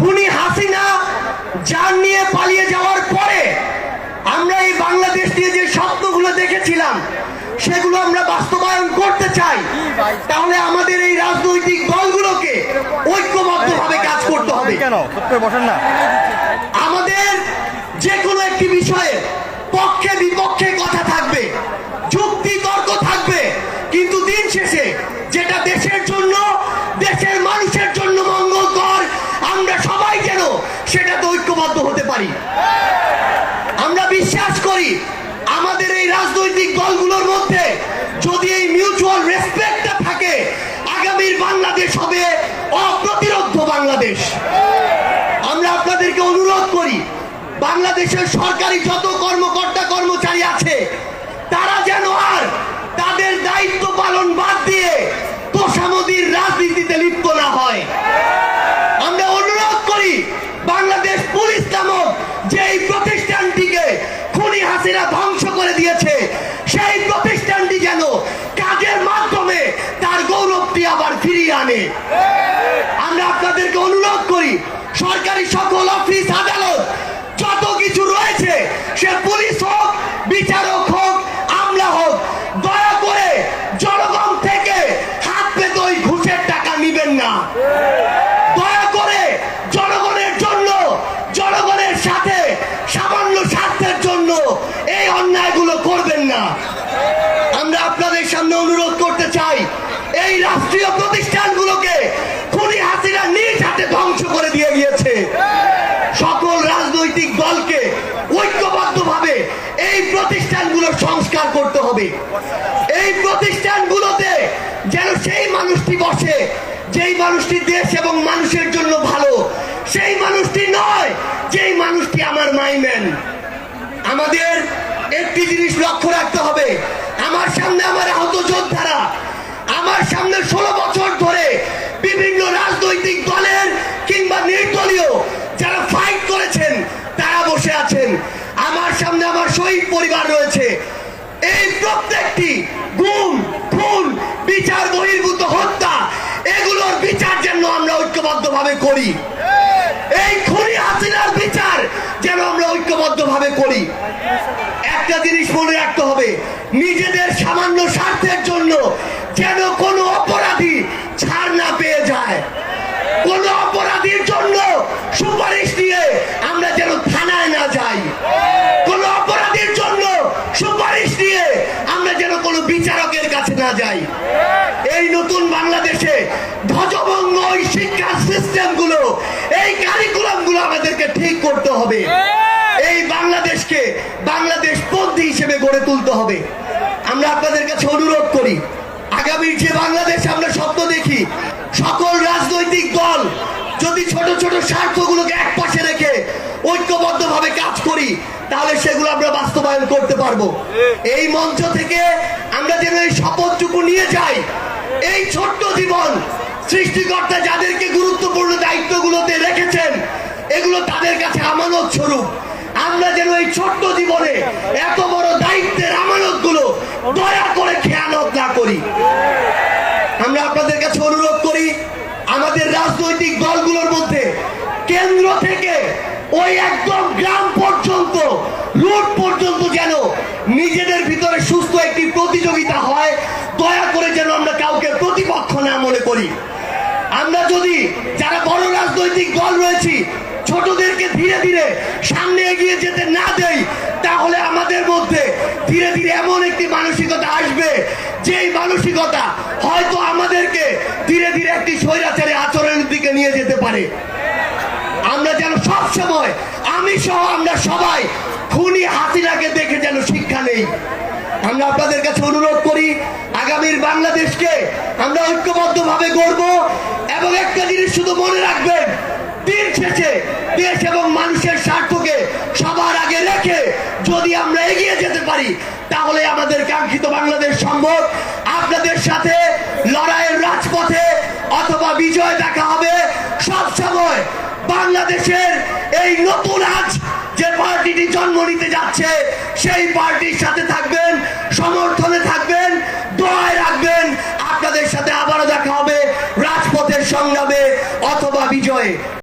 খুনি হাসিনা যান নিয়ে পালিয়ে যাওয়ার পরে আমরা এই বাংলাদেশ দিয়ে যে স্বপ্নগুলো দেখেছিলাম সেগুলো আমরা বাস্তবায়ন করতে চাই। তাহলে আমাদের এই রাজনৈতিক দলগুলোকে ঐক্যবদ্ধভাবে কাজ করতে হবে। কেন? বসেন না। আমাদের যে কোনো একটি বিষয়ে যেন সেটাতে ঐক্যবদ্ধ হতে পারি। আমরা বিশ্বাস করি, আমাদের এই রাজনৈতিক দলগুলোর মধ্যে যদি এই মিউচুয়াল রেসপেক্টটা থাকে, আগামীর বাংলাদেশ হবে অপ্রতিরোধ বাংলাদেশ। আমরা আপনাদেরকে অনুরোধ করি, বাংলাদেশের সরকারি যত কর্মকর্তা কর্মচারী আছে, তারা যেন আর তাদের দায়িত্ব পালন বাদ দিয়ে তোষামদির রাজনীতিতে লিপ্ত না হয় আমরা অনুরোধ করি বাংলাদেশ পুলিশ নামক যেই প্রতিষ্ঠানটিকে খুনি হাসিনা ধ্বংস করে দিয়েছে সেই প্রতিষ্ঠানটি যেন কাজের মাধ্যমে তার গৌরবটি আবার ফিরিয়ে আনে আমরা আপনাদেরকে অনুরোধ করি সরকারি সকল অফিস আদালত যত কিছু রয়েছে সে পুলিশ রাষ্ট্রীয় প্রতিষ্ঠানগুলোকে খুনি হাসিনা নিজ হাতে ধ্বংস করে দিয়ে গিয়েছে। সকল রাজনৈতিক দলকে ঐক্যবদ্ধভাবে এই প্রতিষ্ঠানগুলো সংস্কার করতে হবে। এই প্রতিষ্ঠানগুলোতে যেন সেই মানুষটি বসে, যেই মানুষটি দেশ এবং মানুষের জন্য ভালো, সেই মানুষটি নয়, যেই মানুষটি আমার মাইম্যান আমাদের একটি জিনিস লক্ষ্য রাখতে হবে। আমার সামনে আমার আহত যোদ্ধারা আমার সামনে ষোলো বছর ধরে বিভিন্ন রাজনৈতিক দলের কিংবা নির্দলীয় যারা ফাইট করেছেন, তারা বসে আছেন। আমার সামনে আমার শহীদ পরিবার রয়েছে। এই প্রত্যেকটি গুম, খুন, বিচার, বহির্ভূত হত্যা, এগুলোর বিচার যেন আমরা ঐক্যবদ্ধভাবে করি। এই খুনি হাসিনার বিচার যেন আমরা ঐক্যবদ্ধভাবে করি। একটা জিনিস মনে রাখতে হবে, নিজেদের সামান্য স্বার্থের জন্য যেন কোনো অপরাধী ছাড় না পেয়ে যায় কোন অপরাধীর জন্য সুপারিশ দিয়ে আমরা যেন থানায় না যাই কোন অপরাধীর জন্য সুপারিশ দিয়ে আমরা যেন কোনো বিচারকের কাছে না যাই এই নতুন বাংলাদেশে ধ্বজভঙ্গ ওই শিক্ষা সিস্টেমগুলো এই কারিকুলামগুলো আমাদেরকে ঠিক করতে হবে। এই বাংলাদেশকে বাংলাদেশ পন্থী হিসেবে গড়ে তুলতে হবে। আমরা আপনাদের কাছে অনুরোধ করি আগামীর যে বাংলাদেশ আমরা স্বপ্ন দেখি সকল রাজনৈতিক দল যদি ছোট ছোট স্বার্থগুলোকে এক পাশে রেখে ঐক্যবদ্ধভাবে কাজ করি তাহলে সেগুলো আমরা বাস্তবায়ন করতে পারব। এই মঞ্চ থেকে আমরা যেন এই শপথটুকু নিয়ে যাই এই ছোট্ট জীবন সৃষ্টিকর্তা যাদেরকে গুরুত্বপূর্ণ দায়িত্বগুলোতে রেখেছেন, এগুলো তাদের কাছে আমানত স্বরূপ। আমরা যেন এই ছোট্ট জীবনে এত বড় দায়িত্বের আমানতগুলো দয়া করে খেয়ানত না করি। আমরা আপনাদের কাছে অনুরোধ করি, আমাদের রাজনৈতিক দলগুলোর মধ্যে কেন্দ্র থেকে ওই একদম গ্রাম পর্যন্ত, রোড পর্যন্ত যেন নিজেদের ভিতরে সুস্থ একটি প্রতিযোগিতা হয় দয়া করে যেন আমরা কাউকে প্রতিপক্ষ না মনে করি। আমরা যদি যারা বড় রাজনৈতিক দল রয়েছি, ছোটদেরকে ধীরে ধীরে সামনে এগিয়ে যেতে না দেই, তাহলে আমাদের মধ্যে ধীরে ধীরে এমন একটি মানসিকতা আসবে, যেই মানসিকতা হয়তো আমাদেরকে ধীরে ধীরে একটি স্বৈরাচারী আচরণের দিকে নিয়ে যেতে পারে। আমরা যেন সব সময় আমি সহ আমরা সবাই, খুনি হাসিনাকে দেখে যেন শিক্ষা নেই। আমরা আপনাদের কাছে অনুরোধ করি, আগামীর বাংলাদেশকে আমরা ঐক্যবদ্ধভাবে গড়ব এবং একটা জিনিস শুধু মনে রাখবেন, দিন শেষে দেশ এবং মানুষের স্বার্থকে সবার আগে রেখে যদি আমরা এগিয়ে যেতে পারি, তাহলে আমাদের কাঙ্ক্ষিত বাংলাদেশ সম্ভব। আপনাদের সাথে লড়াইয়ের রাজপথে অথবা বিজয় দেখা হবে। সব সময় বাংলাদেশের এই নতুন আজ যে পার্টিটি জন্ম নিতে যাচ্ছে, সেই পার্টির সাথে থাকবেন সমর্থনে